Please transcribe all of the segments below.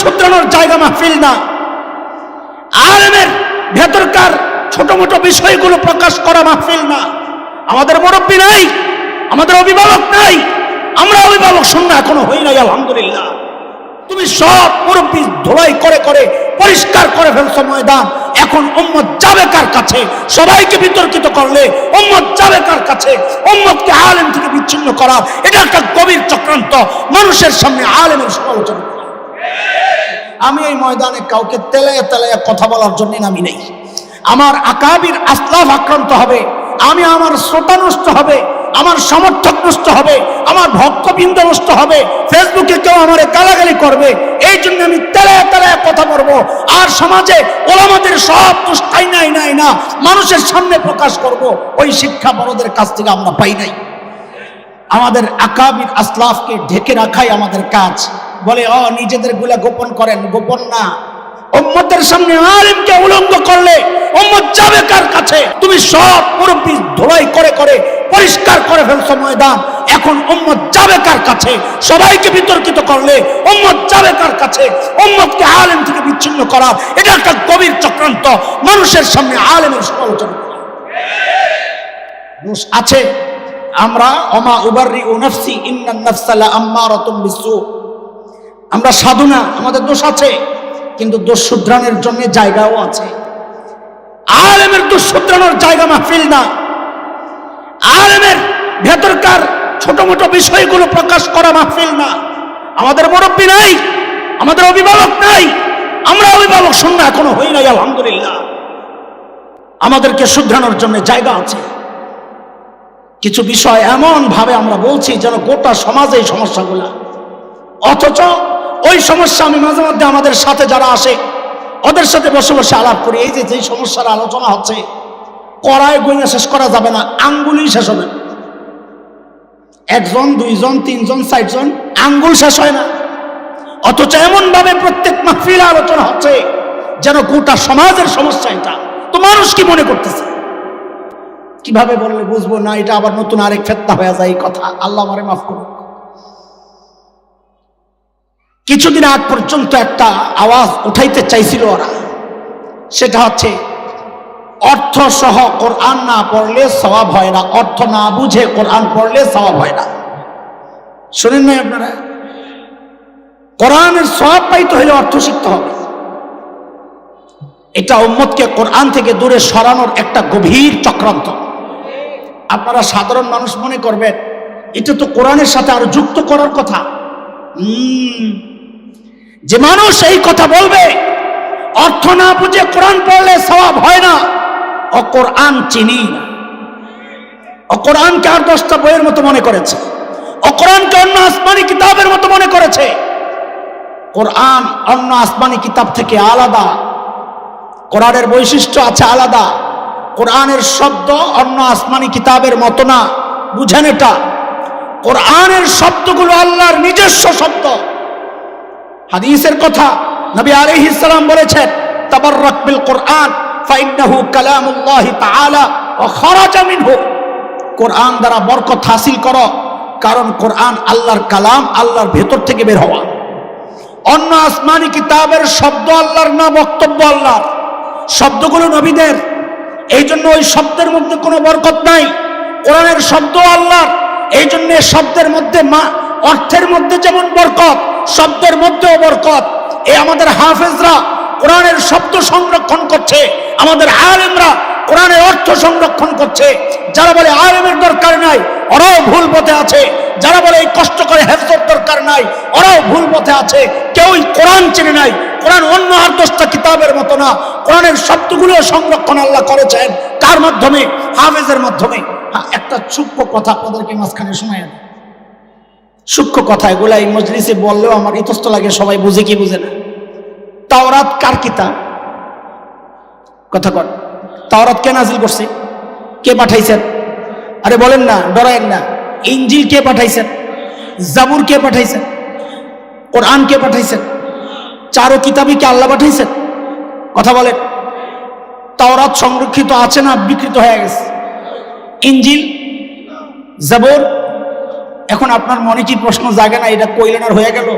শুধরানোর জায়গা মাহফিল না। আলেমের ভেতরকার ছোট বিষয়গুলো প্রকাশ করা মাহফিল না। আমাদের মুরব্বী নাই, আমাদের অভিভাবক নাই, আমরা অভিভাবক শূন্য এখনও হই নাই, আলহামদুলিল্লাহ। তুমি সব মুরব্বী ধোলাই করে করে পরিষ্কার করে ফেলছো ময়দান। এখন উম্মত যাবে কার কাছে? সবাইকে বিতর্কিত করলে উম্মত যাবে কার কাছে? উম্মতকে আলেম থেকে বিচ্ছিন্ন করা, এটা একটা গভীর চক্রান্ত। মানুষের সামনে আলেমের সমালোচনা আমি এই ময়দানে কাউকে তেলে তেলে কথা বলার জন্য নামি নেই। আমার আকাবির আসলাফ আক্রান্ত হবে, আমি আমার শ্রোতা নষ্ট হবে, আমার সমর্থক নষ্ট হবে, আমার ভক্তবৃন্দ নষ্ট হবে, ফেসবুকে কেউ আমার গালাগালি করবে, এই জন্য আমি তেলে তেলে কথা বলব। আর সমাজে ওলামাদের সব দুষ্টাই নাই নাই না, মানুষের সামনে প্রকাশ করব, ওই শিক্ষা বড়দের কাছ থেকে আমরা পাই নাই। আমাদের আকাবির আসলাফকে ঢেকে রাখাই আমাদের কাজ। বলে, অ, নিজেদেরগুলা গোপন করেন, গোপন না। উম্মতের সামনে আলেমকে উলঙ্গ করলে উম্মত যাবে কার কাছে? তুমি সব মুরব্বী ধোলাই করে করে, পরিষ্কার করে ফেলছো ময়দান। এখন উম্মত যাবে কার কাছে? সবাইকে বিতর্কিত করলে উম্মত যাবে কার কাছে? উম্মতকে আলেম থেকে বিচ্ছিন্ন করা, এটা একটা গভীর চক্রান্ত। মানুষের সামনে আলেমের সমালোচনা করা। আছে, আমরা, অমা উবারি ও নফসি, ইন্নান নফসালা আম্মারাতুম বিসু। আমরা সাধু না আমাদের দোষ আছে, কিন্তু দোষ শুধরানোর জন্য জায়গাও আছে। আলেমের দোষ শুধরানোর জায়গা মাহফিল না। আলেমের ভেতরকার ছোট মোটো বিষয়গুলো প্রকাশ করা মাহফিল না। আমাদের মুরব্বী নাই, আমাদের অভিভাবক নাই, আমরা অভিভাবক শূন্য এখনও হই নাই, আলহামদুলিল্লাহ। আমাদেরকে শুধরানোর জন্য জায়গা আছে। কিছু বিষয় এমন ভাবে আমরা বলছি যেন গোটা সমাজে এই সমস্যাগুলা। অথচ ওই সমস্যা আমি মাঝে মধ্যে আমাদের সাথে যারা আসে, ওদের সাথে বসে বসে আলাপ করি। এই যে যেই সমস্যার আলোচনা হচ্ছে কড়ায় গইনা শেষ করা যাবে না, আঙ্গুলই শেষ হবে একজন, দুইজন, তিনজন, চারজন, আঙ্গুল শেষ হয় না। অথচ এমন ভাবে প্রত্যেক মাহফিলে আলোচনা হচ্ছে যেন গোটা সমাজের সমস্যা এটা। তো মানুষ কি মনে করতেছে? কীভাবে বললে বুঝব না, এটা আবার নতুন আরেক ফেত্তা হয়ে যায় এই কথা। আল্লাহ মারে মাফ করুন কিছুদিন আগ পর্যন্ত একটা আওয়াজ উঠাইতে চাইছিল ওরা। সেটা হচ্ছে অর্থ সহ কোরআন না পড়লে স্বভাব হয় না। অর্থ না বুঝে কোরআন পড়লে স্বভাব হয় না। শোনেন নাই আপনারা, কোরআনের সব পাইতে হলে অর্থ শিখতে হবে। এটা উম্মতকে কোরআন থেকে দূরে সরানোর একটা গভীর চক্রান্ত। আপনারা সাধারণ মানুষ মনে করবেন, এটা তো কোরআনের সাথে আরও যুক্ত করার কথা। যে মানুষ এই কথা বলবে, অর্থ না বুঝে কোরআন পড়লে স্বভাব হয় না। ও কোরআন চিনি না। ও কোরআনকে আর দশটা বইয়ের মতো মনে করেছে। ও কোরআনকে অন্য আসমানি কিতাবের মতো মনে করেছে। কোরআন অন্য আসমানি কিতাব থেকে আলাদা। কোরআনের বৈশিষ্ট্য আছে আলাদা। কোরআনের শব্দ অন্য আসমানি কিতাবের মতো না। বুঝেন এটা? কোরআনের শব্দগুলো আল্লাহর নিজস্ব শব্দ। হাদিসের কথা নবী আলাইহিস সালাম বলেছেন, তাবাররাক বিল কোরআন, ফাইন্নাহু কালামুল্লাহ তাআলা, ওয়া খারাজা মিনহু। কোরআন দ্বারা বরকত হাসিল করো, কারণ কোরআন আল্লাহর কালাম, আল্লাহর ভেতর থেকে বের হওয়া। অন্য আসমানি কিতাবের শব্দ আল্লাহর না, বক্তব্য আল্লাহর। শব্দগুলো নবীদের। এই জন্য ওই শব্দের মধ্যে কোনো বরকত নাই। কোরআনের শব্দ আল্লাহর। এই জন্য শব্দের মধ্যে মা অর্থের মধ্যে যেমন বরকত শব্দের মধ্যেও বরকত। এই আমাদের হাফেজরা কোরআনের শব্দ সংরক্ষণ করছে। আমাদের আলেমরা কোরআনের অর্থ সংরক্ষণ করছে। যারা বলে আলেমের দরকার নাই ওরাও ভুল পথে আছে। যারা বলে এই কষ্ট করে হেফজর দরকার নাই ওরাও ভুল পথে আছে। কেউই কোরআন চেনে নাই। কোরআন অন্য আর দশটা কিতাবের মতো না। কোরআনের শব্দগুলো সংরক্ষণ আল্লাহ করেছেন। কার মাধ্যমে? হাফেজের মাধ্যমে। হ্যাঁ, একটা সূক্ষ্ম কথা আপনাদেরকে মাঝখানে শোনায় সূক্ষ্ম কথা, এগুলা এই মজলিসে বললেও আমার ইতস্ত লাগে, সবাই বুঝে কি বুঝে না। তাওরাত কার কিতাব? কথা কর। তাওরাত কে নাজিল করছে? কে পাঠাইছেন? আরে বলেন না, ডরায়েন না। ইঞ্জিল কে পাঠাইছেন? জাবুর কে পাঠাইছেন? কোরআন কে পাঠাইছেন? চারো কিতাবই কে আল্লাহ পাঠাইছেন? কথা বলেন। তাওরাত সংরক্ষিত আছে না বিকৃত হয়ে গেছে? ইঞ্জিল, জাবর এখন আপনার মনে কি প্রশ্ন জাগে না? এটা কইলেন আর হয়ে গেল।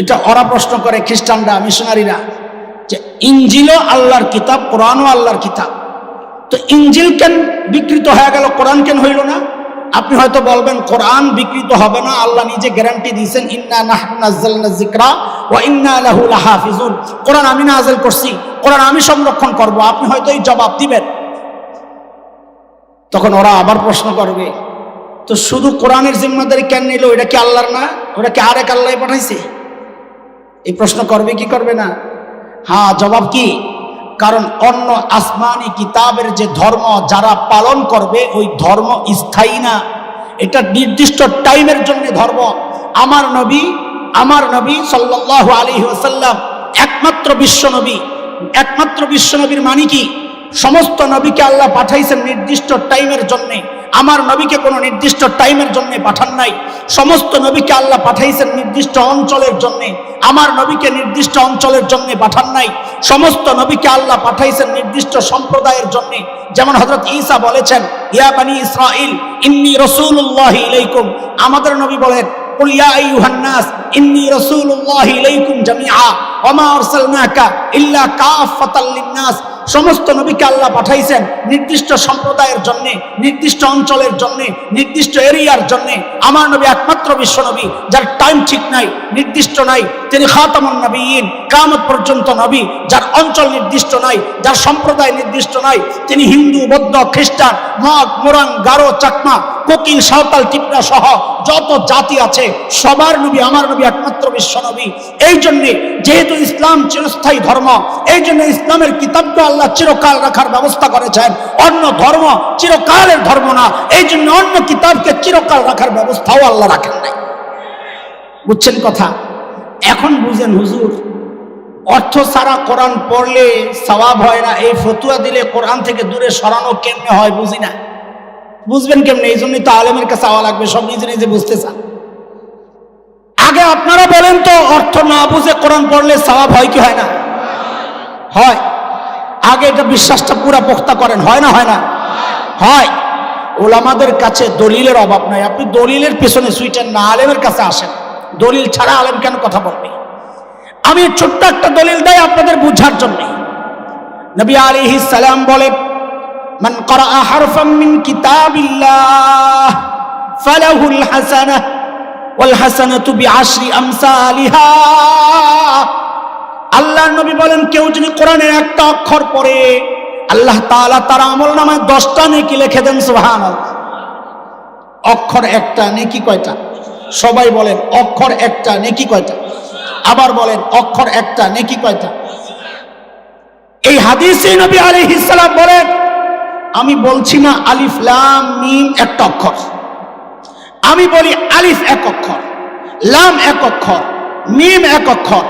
এটা ওরা প্রশ্ন করে খ্রিস্টানরা, মিশনারিরা যে ইঞ্জিলও আল্লাহর কিতাব, কোরআনও আল্লাহর কিতাব। তো ইঞ্জিল কেন বিকৃত হয়ে গেল? কোরআন কেন হইল না? আপনি হয়তো বলবেন, কোরআন বিকৃত হবে না, আল্লাহ নিজে গ্যারান্টি দিয়েছেন, ইন্না নাযালনা যিকরা ওয়া ইন্না লাহু লাহাফিজুন। কোরআন আমি নাযিল করছি, কোরআন আমি সংরক্ষণ করব। আপনি হয়তো এই জবাব দিবেন। তখন ওরা আবার প্রশ্ন করবে তো শুধু কোরআনের জিম্মাদারি কেন নিল? এটা কি আল্লাহর না? ওটা কি আরেক আল্লাহ পাঠাইছে? এই প্রশ্ন করবে কি করবে না? হ্যাঁ জবাব কি? কারণ অন্য আসমানি কিতাবের যে ধর্ম যারা পালন করবে, ওই ধর্ম স্থায়ী না। এটা নির্দিষ্ট টাইমের জন্য ধর্ম। আমার নবী আমার নবী সাল্লাহ আলী ওসাল্লাম একমাত্র বিশ্ব নবী। একমাত্র বিশ্ব নবীর মানে কি? সমস্ত নবীকে আল্লাহ পাঠাইছেন নির্দিষ্ট টাইমের জন্যে। আমার নবীকে কোনো নির্দিষ্ট টাইমের জন্য পাঠান নাই সমস্ত নবীকে আল্লাহ পাঠাইছেন নির্দিষ্ট অঞ্চলের জন্য আমার নবীকে নির্দিষ্ট অঞ্চলের জন্য পাঠান নাই সমস্ত নবীকে আল্লাহ পাঠাইছেন নির্দিষ্ট সম্প্রদায়ের জন্য যেমন হজরত ঈসা বলেছেন ইয়া বানি ইসরাইল ইন্নি রসুল্লাহ ইলাইকুম আমাদের নবী বলেন قل يا أيها الناس إني رسول الله إليكم جميعا وما أرسلناك إلا كافة للناس সমস্ত নবীকে আল্লাহ পাঠাইছেন নির্দিষ্ট সম্প্রদায়ের জন্য, নির্দিষ্ট অঞ্চলের জন্য, নির্দিষ্ট এরিয়ার জন্য। আমার নবী একমাত্র বিশ্ব নবী, যার টাইম ঠিক নাই, নির্দিষ্ট নাই। তিনি খাতামুন নবীন কামত পর্যন্ত নবী, যার অঞ্চল নির্দিষ্ট নাই, যার সম্প্রদায় নির্দিষ্ট নাই। তিনি হিন্দু, বৌদ্ধ, খ্রিস্টান, মগ, মোরাং, গারো, চাকমা কোকিল সাঁওতাল টিপরা সহ যত জাতি আছে, সবার নবী, আমার নবী, একমাত্র বিশ্ব নবী। এই জন্যে যেহেতু ইসলাম চিরস্থায়ী ধর্ম, এই জন্য ইসলামের কিতাবটা আল্লাহ চিরকাল রাখার ব্যবস্থা করেছেন। অন্য ধর্ম চিরকালের ধর্ম না, এই জন্য অন্য কিতাবকে চিরকাল রাখার ব্যবস্থাও আল্লাহ রাখেন নাই। বুঝছেন কথা? এখন বুঝেন হুজুর, অর্থ ছাড়া কোরআন পড়লে সওয়াব হয় না। এই ফতুয়া দিলে কোরআন থেকে দূরে সরানো কেমনে হয় বুঝি না। বুঝবেন কেমনে? এই জন্যই তো আলেমের কাছে আওয়া লাগবে, সব নিজে নিজে বুঝতে চান। আগে আপনারা বলেন তো, অর্থ না বুঝে কোরআন পড়লে সওয়াব হয় কি হয় না? হয়। আগে এটা বিশ্বাসটা পুরা পোক্তা করেন, হয় না হয় না? হয়। ওলামাদের কাছে দলিলের অভাব নাই। আপনি দলিলের পেছনে সুইটেন না, আলেমের কাছে আসেন। দলিল ছাড়া আলেম কেন কথা বলবে? আমি ছোট্ট একটা দলিল দেয় আপনাদের বুঝার জন্য। নবী আলাইহি সালাম বলেন মান করা হারফাম মিন কিতাবিল্লাহ ফালাহুল হাসানাহ ওয়াল হাসানাতু বিআশরি আমসালিহা। আল্লাহর নবী বলেন, কেউ যদি কোরআনের একটা অক্ষর পড়ে, আল্লাহ তাআলা তার আমল নামায় দশটা নেকি লিখে দেন, সুবহানাল্লাহ। অক্ষর একটা, নেকি কয়টা? সবাই বলেন, অক্ষর একটা, নেকি কয়টা? আবার বলেন, অক্ষর একটা, নেকি কয়টা? এই হাদিসে নবী আলাইহিস সালাম বলেন আমি বলছি না আলিফ, লাম, মিম একটা অক্ষর। আমি বলি আলিফ এক অক্ষর, লাম এক অক্ষর, মিম এক অক্ষর।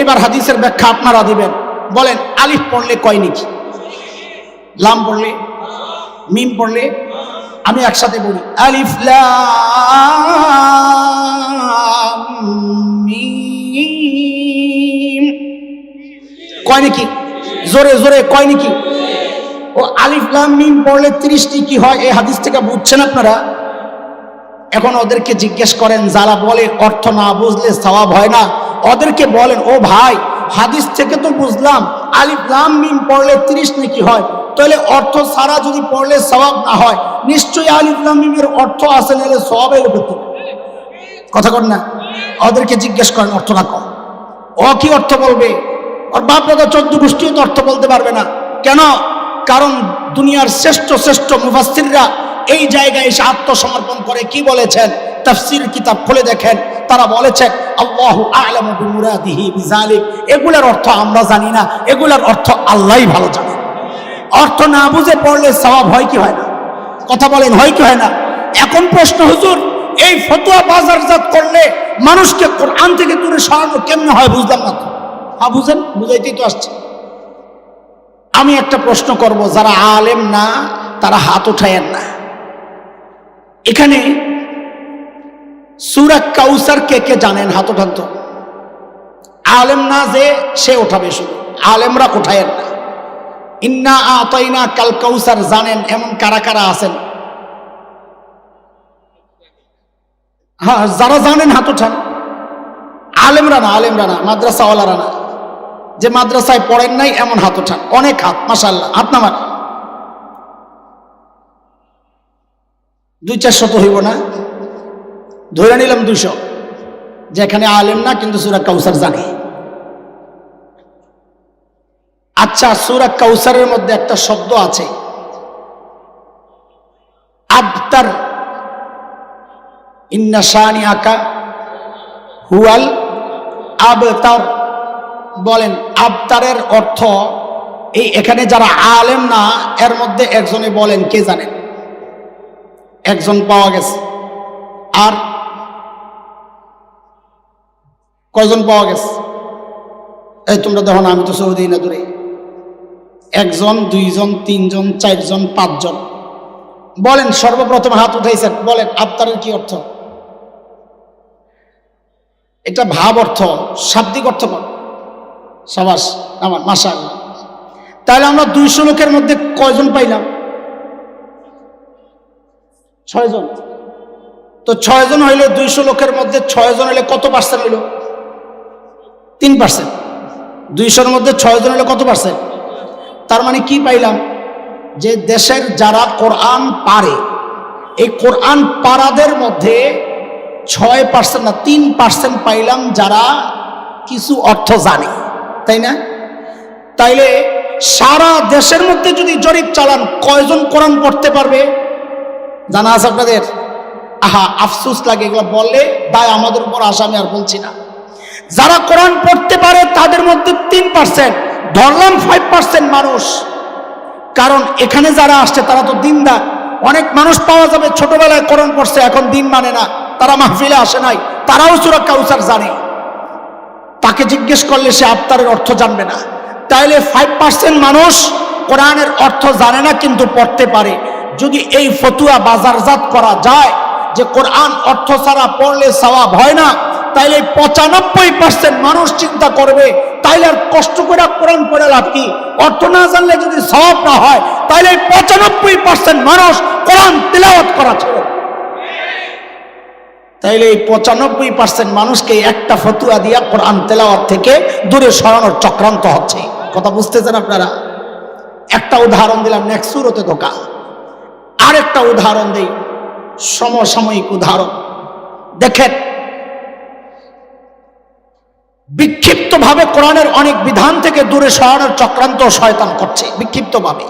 এবার হাদিসের ব্যাখ্যা আপনারা দিবেন। বলেন, আলিফ পড়লে কয় নাকি? লাম পড়লে? মিম পড়লে? আমি একসাথে বলি, আলিফ, লাম কয় নাকি? জোরে জোরে, কয় নাকি? ও আলিফ লাম মিম পড়লে তিরিশটি কি হয়? এই হাদিস থেকে বুঝছেন আপনারা? এখন ওদেরকে জিজ্ঞেস করেন, যারা বলে অর্থ না বুঝলে সওয়াব হয় না? ওদেরকে বলেন, ও ভাই, হাদিস থেকে তো বুঝলাম, আলিফ লাম মিম পড়লে তিরিশ নাকি হয়? তাহলে অর্থ ছাড়া যদি পড়লে সওয়াব না হয়, নিশ্চয়ই আলিফ লাম মিমের অর্থ আছে, নাহলে সওয়াবের করতে কথা কর না। ওদেরকে জিজ্ঞেস করেন অর্থ না কম? ও কি অর্থ বলবে? ওর বাপ দাদা চোদ্দ গোষ্ঠীও তো অর্থ বলতে পারবে না। কেন? কারণ দুনিয়ার শ্রেষ্ঠ শ্রেষ্ঠ মুফাসসিররা এই জায়গায় এসে আত্মসমর্পণ করে কি বলেছেন? তাফসির কিতাব খুলে দেখেন। তারা বলেছেন, আল্লাহু আ'লামু বিমুরাদিহি বিযালিক এগুলার অর্থ আমরা জানি না। এগুলার অর্থ আল্লাহই ভালো জানে। অর্থ না বুঝে পড়লে সওয়াব হয় কি হয় না? কথা বলেন, হয় কি হয় না? এখন প্রশ্ন, হুজুর, এই ফতোয়া বাজারজাত করলে মানুষকে কোরআন থেকে দূরে সরানো কেমনে হয়? বুঝলাম না হ্যাঁ বুঝেন, বুঝাইতেই তো আসছে। আমি একটা প্রশ্ন করব, যারা আলেম না, তারা হাত উঠায়েন না। এখানে সুরা কাউসার কে কে জানেন? হাত উঠান তো। আলেম না যে সে ওঠাবে শুধু। আলেমরা উঠায়েন না। ইন্না আতাইনা কাল কাউসার, জানেন এমন কারা কারা আছেন? হ্যাঁ যারা জানেন হাত উঠান। আলেমরা না আলেমরা না, মাদ্রাসাওয়ালারা না। যে মাদ্রাসায় পড়েন নাই, এমন হাত ওঠান। অনেক হাত মাসাল্লাহ হাত নামান। দুই চারশো তো হইব না? ধরে নিলাম দুইশো। যেখানে আলেম না, কিন্তু সুরা কাউসার জানে। আচ্ছা সুরা কাউসারের মধ্যে একটা শব্দ আছে। আবতার। ইন্না শানি আকা হুয়াল আবতার। বলেন আবতারের অর্থ এই এখানে যারা আলেম না, এর মধ্যে একজনে বলেন, কে জানেন একজন পাওয়া গেছে। আর কয়জন পাওয়া গেছে? এই তোমরা দেখো না, আমি তো সৌদি না দূরে। একজন, দুইজন, তিনজন, চারজন, পাঁচজন। বলেন, সর্বপ্রথম হাত উঠাইছেন। বলেন আবতারের কি অর্থ? এটা ভাব অর্থ, শাব্দিক অর্থ পান সবাস, আমার মাসা তাহলে আমরা দুইশো লোকের মধ্যে কয়জন পাইলাম? ছয়জন। তো ছয়জন হইলে দুইশো লোকের মধ্যে ছয়জন হইলে কত পার্সেন্ট হইল? তিন পার্সেন্ট দুইশোর মধ্যে ছয়জন হইলে কত পার্সেন্ট তার মানে কি পাইলাম? যে দেশের যারা কোরআন পারে, এই কোরআন পারাদের মধ্যে ছয় পার্সেন্ট না, তিন পার্সেন্ট পাইলাম যারা কিছু অর্থ জানে। তাই না? তাইলে সারা দেশের মধ্যে যদি জরিপ চালান, কয়জন কোরআন পড়তে পারবে? জানা আছে আপনাদের? আহা, আফসুস লাগে এগুলো বললে দায় আমাদের উপর আসা আমি আর বলছি না। যারা কোরআন পড়তে পারে, তাদের মধ্যে তিন পার্সেন্ট ধরলাম ফাইভ পার্সেন্ট মানুষ। কারণ এখানে যারা আসছে, তারা তো দিনদার। অনেক মানুষ পাওয়া যাবে, ছোটবেলায় কোরআন পড়ছে, এখন দিন মানে না। তারা মাহফিলে আসে নাই। তারাও সুরা কাউসার জানে। তাকে জিজ্ঞেস করলে সে আফতারের অর্থ জানবে না। তাইলে ফাইভ পার্সেন্ট মানুষ কোরআনের অর্থ জানে না, কিন্তু পড়তে পারে। যদি এই ফতুয়া বাজারজাত করা যায় যে কোরআন অর্থ ছাড়া পড়লে সওয়াব হয় না, তাইলে পঁচানব্বই পার্সেন্ট মানুষ চিন্তা করবে, তাইলে আর কষ্ট করে কোরআন পড়ে লাভ কি? অর্থ না জানলে যদি সওয়াব না হয়, তাইলে পঁচানব্বই পার্সেন্ট মানুষ কোরআন তেলাওয়াত করা ছিল তাইলে এই পঁচানব্বই পার্সেন্ট মানুষকে একটা ফতুয়া দিয়া কোরআন তেলাওয়াত থেকে দূরে সরানোর চক্রান্ত হচ্ছে। কথা বুঝতেছেন আপনারা? একটা উদাহরণ দিলাম, নেক্সট সুরতে ধোকা আরেকটা উদাহরণ দেই, সমসাময়িক উদাহরণ। দেখেন, বিক্ষিপ্তভাবে কোরআনের অনেক বিধান থেকে দূরে সরানোর চক্রান্ত শয়তান করছে, বিক্ষিপ্তভাবে।